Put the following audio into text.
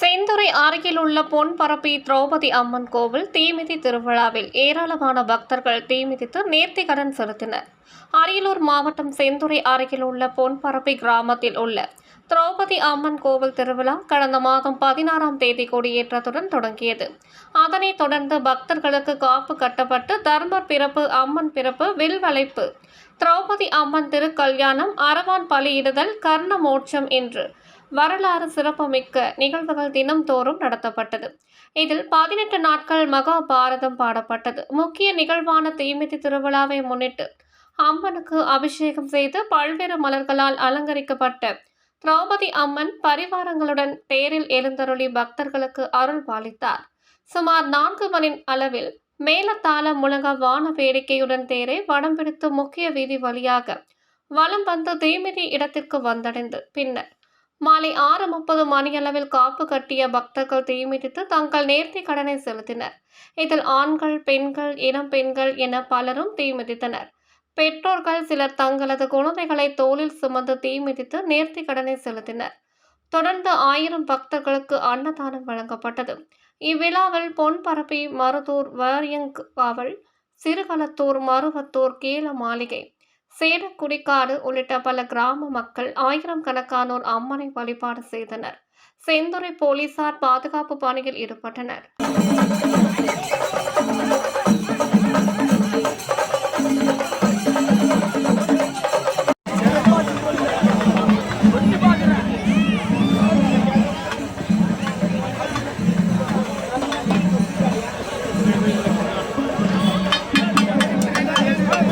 செந்துறை அருகில் உள்ள பொன்பரப்பி திரௌபதி அம்மன் கோவில் தீமிதி திருவிழாவில் ஏராளமான பக்தர்கள் தீமிதித்து நேர்த்திகடன் செலுத்தினர். அரியலூர் மாவட்டம் செந்துறை அருகில் உள்ள பொன்பரப்பி கிராமத்தில் உள்ள திரௌபதி அம்மன் கோவில் திருவிழா கடந்த மாதம் பதினாறாம் தேதி கொடியேற்றத்துடன் தொடங்கியது. அதனைத் தொடர்ந்து பக்தர்களுக்கு காப்பு கட்டப்பட்டு தர்மர் பிறப்பு அம்மன் பிறப்பு வில்வளைப்பு திரௌபதி அம்மன் திருக்கல்யாணம் அரவான் பலியிடுதல் கர்ண மோட்சம் என்று வரலாறு சிறப்புமிக்க நிகழ்வுகள் தினம்தோறும் நடத்தப்பட்டது. இதில் பதினெட்டு நாட்கள் மகாபாரதம் பாடப்பட்டது. முக்கிய நிகழ்வான தீமிதி திருவிழாவை முன்னிட்டு அம்மனுக்கு அபிஷேகம் செய்து பல்வேறு மலர்களால் அலங்கரிக்கப்பட்ட திரௌபதி அம்மன் பரிவாரங்களுடன் தேரில் எழுந்தருளி பக்தர்களுக்கு அருள் பாலித்தார். சுமார் நான்கு மணி அளவில் மேலத்தாள முழங்க வான வேடிக்கையுடன் தேரை வடம் பிடித்து முக்கிய வீதி வழியாக வலம் வந்து தீமிதி இடத்திற்கு வந்தடைந்து பின்னர் மாலை ஆறு முப்பது மணியளவில் காப்பு கட்டிய பக்தர்கள் தீமிதித்து தங்கள் நேர்த்தி கடனை செலுத்தினர். இதில் ஆண்கள் பெண்கள் இளம் பெண்கள் என பலரும் தீமிதித்தனர். பெற்றோர்கள் சிலர் தங்களது குழந்தைகளை தோளில் சுமந்து தீமிதித்து நேர்த்தி கடனை செலுத்தினர். தொடர்ந்து ஆயிரம் பக்தர்களுக்கு அன்னதானம் வழங்கப்பட்டது. இவ்விழாவில் பொன்பரப்பி மருதூர் வாரியங்காவல் சிறுகளத்தூர் மருவத்தூர் கீழ மாளிகை சேடக்குடிக்காடு உள்ளிட்ட பல கிராம மக்கள் ஆயிரம் கணக்கானோர் அம்மனை வழிபாடு செய்தனர். செந்துறை போலீசார் பாதுகாப்பு பணியில் ஈடுபட்டனர்.